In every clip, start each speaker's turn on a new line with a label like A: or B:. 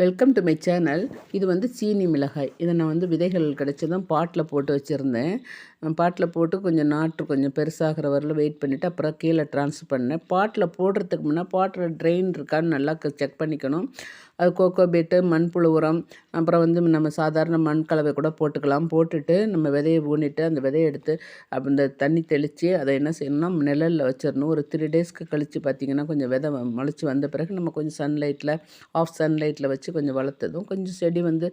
A: Welcome to my channel இது வந்து சீனி மிளகாய். இதை நான் வந்து விதைகள் கிடச்சதும் பாட்டில் போட்டு வச்சுருந்தேன். பாட்டில் போட்டு கொஞ்சம் நாற்று கொஞ்சம் பெருசாகிற வரல வெயிட் பண்ணிவிட்டு அப்புறம் கீழே ட்ரான்ஸ்ஃபர் பண்ணேன். பாட்டில் போடுறதுக்கு முன்னே பாட்டில் ட்ரெயின் இருக்கான்னு நல்லா செக் பண்ணிக்கணும். அது கோகோ பீட்டு மண்புழு உரம் அப்புறம் வந்து நம்ம சாதாரண மண் கலவை கூட போட்டுக்கலாம். போட்டுட்டு நம்ம விதையை ஊனிட்டு அந்த விதையை எடுத்து அப்போ இந்த தண்ணி தெளித்து அதை என்ன செய்யணும்னா நிழலில் வச்சிடணும். ஒரு த்ரீ டேஸ்க்கு கழித்து பார்த்திங்கன்னா கொஞ்சம் விதை முளைச்சி வந்த பிறகு நம்ம கொஞ்சம் சன்லைட்டில் ஆஃப் சன்லைட்டில் வச்சு கொஞ்சம் வளர்த்ததும் கொஞ்சம் செடி வந்து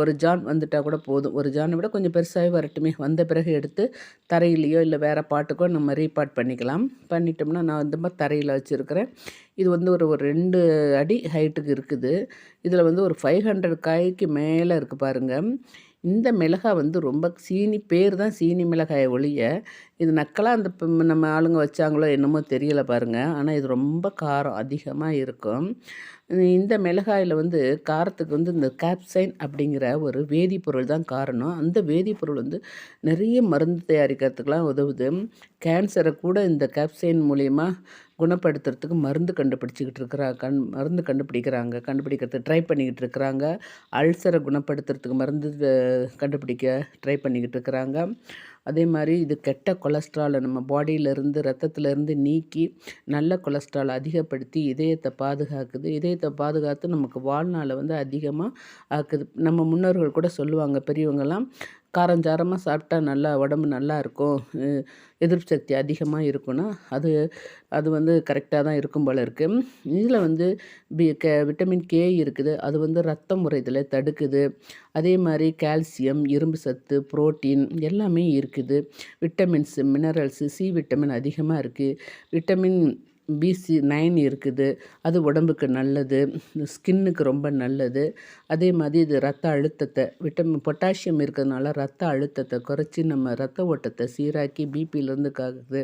A: ஒரு ஜான் வந்துட்டால் கூட போதும். ஒரு ஜானை விட கொஞ்சம் பெருசாகவே வரட்டுமே. வந்த பிறகு எடுத்து தரையிலையோ இல்லை வேறு பாட்டுக்கோ நம்ம ரீபாட் பண்ணிக்கலாம். பண்ணிட்டோம்னா நான் வந்து தரையில் வச்சுருக்கிறேன். இது வந்து ஒரு ஒரு ரெண்டு அடி ஹைட்டுக்கு இருக்குது. இதில் வந்து ஒரு ஃபைவ் ஹண்ட்ரட் காய்க்கு மேலே இருக்குது பாருங்கள் இந்த மிளகாய் வந்து ரொம்ப சீனி பேர் தான் சீனி மிளகாயை ஒழிய இது நக்கலாக அந்த நம்ம ஆளுங்க வச்சாங்களோ என்னமோ தெரியலை பாருங்கள் ஆனால் இது ரொம்ப காரம் அதிகமாக இருக்கும். இந்த மிளகாயில் வந்து காரத்துக்கு வந்து இந்த கேப்சைன் அப்படிங்கிற ஒரு வேதிப்பொருள் தான் காரணம். அந்த வேதிப்பொருள் வந்து நிறைய மருந்து தயாரிக்கிறதுக்கெலாம் உதவுது. கேன்சரை கூட இந்த கேப்சைன் மூலயமா குணப்படுத்துறதுக்கு மருந்து கண்டுபிடிச்சிக்கிட்டு இருக்கிறா கண் மருந்து கண்டுபிடிக்கிறாங்க கண்டுபிடிக்கிறது ட்ரை பண்ணிக்கிட்டு இருக்கிறாங்க. அல்சரை குணப்படுத்துறதுக்கு மருந்து கண்டுபிடிக்க ட்ரை பண்ணிக்கிட்டு இருக்கிறாங்க. அதே மாதிரி இது கெட்ட கொலஸ்ட்ராலை நம்ம பாடியிலேருந்து ரத்தத்துலேருந்து நீக்கி நல்ல கொலஸ்ட்ரால் அதிகப்படுத்தி இதயத்தை பாதுகாக்குது. இதயத்தை பாதுகாத்து நமக்கு வாழ்நாளை வந்து அதிகமாக ஆக்குது. நம்ம முன்னோர்கள் கூட சொல்லுவாங்க பெரியவங்கெல்லாம் காரஞ்சாரமாக சாப்பிட்டா நல்லா உடம்பு நல்லா இருக்கும். எதிர்ப்பு சக்தி அதிகமாக இருக்குன்னா அது அது வந்து கரெக்டாக தான் இருக்கும் போல் இருக்குது இதில் வந்து பி கே விட்டமின் கே இருக்குது. அது வந்து ரத்தம் முறைதலை தடுக்குது. அதே மாதிரி கால்சியம் இரும்பு சத்து புரோட்டீன் எல்லாமே இருக்குது. விட்டமின்ஸு மினரல்ஸு சி விட்டமின் அதிகமாக இருக்குது விட்டமின் பிசி நைன் இருக்குது. அது உடம்புக்கு நல்லது. ஸ்கின்னுக்கு ரொம்ப நல்லது. அதே மாதிரி இது ரத்த அழுத்தத்தை விட்டமின் பொட்டாசியம் இருக்கிறதுனால ரத்த அழுத்தத்தை குறைச்சி நம்ம ரத்த ஓட்டத்தை சீராக்கி பிபியிலேருந்து காக்குது.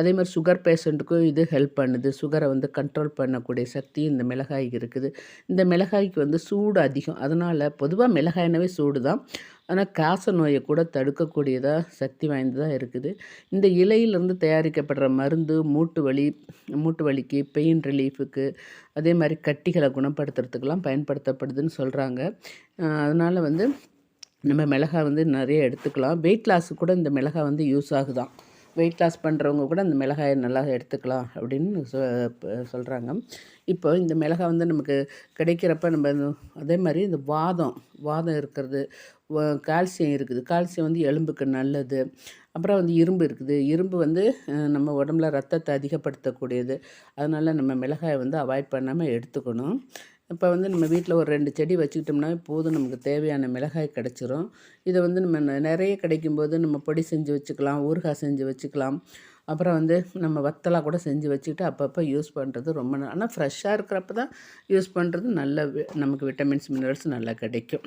A: அதே மாதிரி சுகர் பேஷண்ட்டுக்கும் இது ஹெல்ப் பண்ணுது. சுகரை வந்து கண்ட்ரோல் பண்ணக்கூடிய சக்தி இந்த மிளகாய்க்கு இருக்குது. இந்த மிளகாய்க்கு வந்து சூடு அதிகம். அதனால் பொதுவாக மிளகாயினவே சூடு தான் ஆனால் காச நோயை கூட தடுக்கக்கூடியதாக சக்தி வாய்ந்ததாக இருக்குது. இந்த இலையிலேருந்து தயாரிக்கப்படுற மருந்து மூட்டு வலி மூட்டு வலிக்கு பெயின் ரிலீஃபுக்கு அதே மாதிரி கட்டிகளை குணப்படுத்துறதுக்கெலாம் பயன்படுத்தப்படுதுன்னு சொல்கிறாங்க அதனால் வந்து நம்ம மிளகாய் வந்து நிறைய எடுத்துக்கலாம். வெயிட் லாஸுக்கு கூட இந்த மிளகாய் வந்து யூஸ் ஆகுதான். வெயிட் லாஸ் பண்ணுறவங்க கூட அந்த மிளகாயை நல்லா எடுத்துக்கலாம் அப்படின்னு சொ சொல்கிறாங்க இப்போ இந்த மிளகாய் வந்து நமக்கு கிடைக்கிறப்ப நம்ம அதே மாதிரி இந்த வாதம் வாதம் இருக்கிறது கால்சியம் இருக்குது. கால்சியம் வந்து எலும்புக்கு நல்லது. அப்புறம் வந்து இரும்பு இருக்குது. இரும்பு வந்து நம்ம உடம்புல ரத்தத்தை அதிகப்படுத்தக்கூடியது. அதனால் நம்ம மிளகாயை வந்து அவாய்ட் பண்ணாமல் எடுத்துக்கணும். இப்போ வந்து நம்ம வீட்டில் ஒரு ரெண்டு செடி வச்சுக்கிட்டோம்னா போதும் நமக்கு தேவையான மிளகாய் கிடச்சிரும். இதை வந்து நம்ம நிறைய கிடைக்கும்போது நம்ம பொடி செஞ்சு வச்சுக்கலாம் ஊறுகாய் செஞ்சு வச்சுக்கலாம். அப்புறம் வந்து நம்ம வத்தலாக கூட செஞ்சு வச்சுக்கிட்டு அப்பப்போ யூஸ் பண்ணுறது ரொம்ப ஆனால் ஃப்ரெஷ்ஷாக இருக்கிறப்ப தான் யூஸ் பண்ணுறது நல்ல நமக்கு விட்டமின்ஸ் மினரல்ஸ் நல்லா கிடைக்கும்.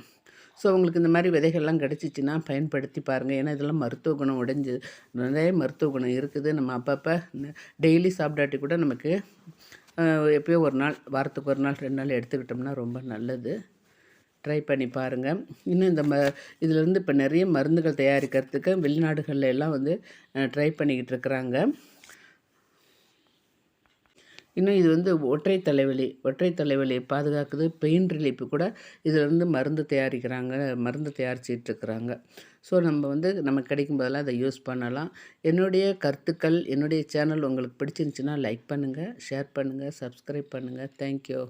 A: ஸோ உங்களுக்கு இந்த மாதிரி விதைகள்லாம் கிடச்சிச்சின்னா பயன்படுத்தி பாருங்கள் ஏன்னா இதெல்லாம் மருத்துவ குணம் உடைஞ்சு நிறைய மருத்துவ குணம் இருக்குது. நம்ம அப்பப்போ டெய்லி சாப்பிடாட்டி கூட நமக்கு எப்பயோ ஒரு நாள் வாரத்துக்கு ஒரு நாள் ரெண்டு நாள் எடுத்துக்கிட்டோம்னா ரொம்ப நல்லது. ட்ரை பண்ணி பாருங்கள் இன்னும் இந்த ம இதிலேருந்து இப்போ நிறைய மருந்துகள் தயாரிக்கிறதுக்கு வெளிநாடுகளில் எல்லாம் வந்து ட்ரை பண்ணிக்கிட்டு இருக்கிறாங்க. இன்னும் இது வந்து ஒற்றை தலைவலி ஒற்றை தலைவலியை பாதுகாக்குது. பெயின் ரிலீஃப் கூட இதிலேருந்து மருந்து தயாரிக்கிறாங்க மருந்து தயாரிச்சிட்ருக்குறாங்க. ஸோ நம்ம வந்து நமக்கு கிடைக்கும் போதெல்லாம் அதை யூஸ் பண்ணலாம். என்னுடைய கருத்துக்கள் என்னுடைய சேனல் உங்களுக்கு பிடிச்சிருந்துச்சின்னா லைக் பண்ணுங்கள் ஷேர் பண்ணுங்கள் சப்ஸ்கிரைப் பண்ணுங்கள் தேங்க்யூ.